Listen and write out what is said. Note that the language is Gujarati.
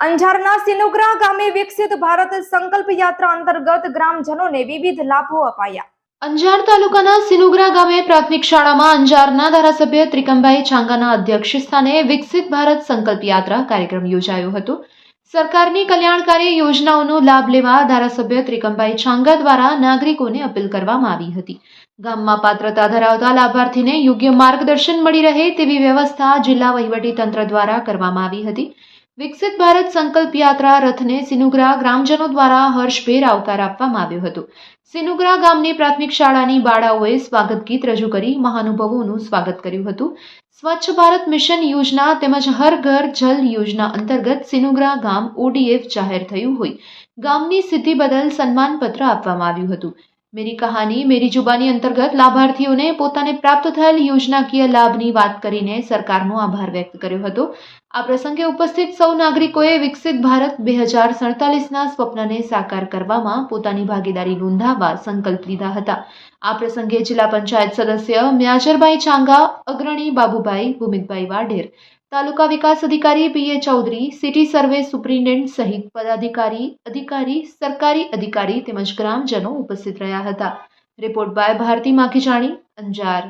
અંજારના સિનુગ્રા ગામે વિકસિત ભારત સંકલ્પ યાત્રા અંતર્ગત ગ્રામજનોને વિવિધ લાભો અપાયા. અંજાર તાલુકાના સિનુગ્રા ગામે પ્રાથમિક શાળામાં અંજારના ધારાસભ્ય ત્રિકમભાઈ છાંગાના અધ્યક્ષ સ્થાને વિકસિત ભારત સંકલ્પ યાત્રા કાર્યક્રમ યોજાયો હતો. સરકારની કલ્યાણકારી યોજનાઓનો લાભ લેવા ધારાસભ્ય ત્રિકમભાઈ છાંગા દ્વારા નાગરિકોને અપીલ કરવામાં આવી હતી. ગામમાં પાત્રતા ધરાવતા લાભાર્થીને યોગ્ય માર્ગદર્શન મળી રહે તેવી વ્યવસ્થા જિલ્લા વહીવટી તંત્ર દ્વારા કરવામાં આવી હતી. વિકસિત ભારત સંકલ્પ યાત્રા રથને સિનુગ્રા ગ્રામજનો દ્વારા હર્ષભેર આવકાર આપવામાં આવ્યો હતો. સિનુગ્રા ગામની પ્રાથમિક શાળાની બાળાઓએ સ્વાગત ગીત રજૂ કરી મહાનુભાવોનું સ્વાગત કર્યું હતું. સ્વચ્છ ભારત મિશન યોજના તેમજ હર ઘર જલ યોજના અંતર્ગત સિનુગ્રા ગામ ઓડીએફ જાહેર થયું હોય. ગામની સિદ્ધિ બદલ સન્માનપત્ર આપવામાં આવ્યું હતું. મેરી કહાની, મેરી જુબાની અંતર્ગત લાભાર્થીઓને પોતાને પ્રાપ્ત થયેલ યોજનાકીય લાભની વાત કરીને સરકારનો આભાર વ્યક્ત કર્યો હતો. આ પ્રસંગે ઉપસ્થિત સૌ નાગરિકોએ વિકસિત ભારત બે હજાર સડતાલીસના સ્વપ્નને સાકાર કરવામાં પોતાની ભાગીદારી નોંધાવવા સંકલ્પ લીધા હતા. આ પ્રસંગે જિલ્લા પંચાયત સદસ્ય મ્યાજરભાઈ ચાંગા, અગ્રણી બાબુભાઈ ભૂમિતભાઈ વાઢેર તાલુકા વિકાસ અધિકારી P A Chaudhary, city survey superintendent સહિત પદાધિકારી, અધિકારી, સરકારી અધિકારી તેમજ ગ્રામજનો ઉપસ્થિત રહ્યા હતા. Report by Bharti Makhijani Anjar.